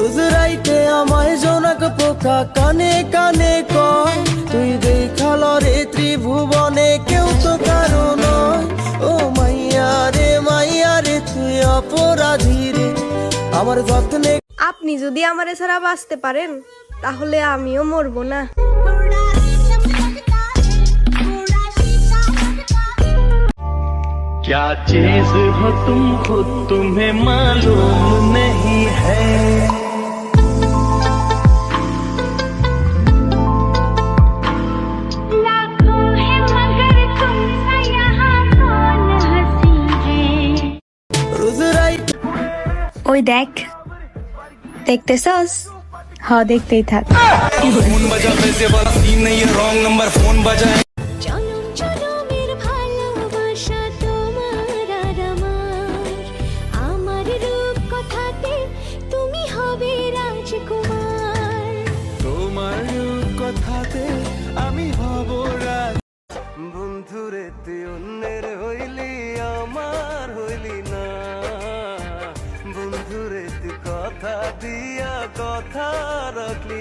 রোজ রাইতে আমায় জনক পোকা কানে কানে কয় তুই দেখাল রে ত্রিভুবনে কেউ তো কারো নয় ও মাইয়া রে মাইয়া রে তুই অপরাধী রে আমার যত্নে আপনি যদি আমারে ছাড়া বাঁচতে পারেন তাহলে আমিও মরবো না क्या चीज हो तुम खुद तुम्हें मालूम ওই দেখ দেখতেছস? হ দেখতেই থাক। জনম জনমের ভালোবাসা তোমার আমার। আমার কথাতে তুমি হবে রাজকুমার। তোমার কথাতে আমি হব রাজ বন্ধুরে তুই কথা দিয়া কথা রাখলি।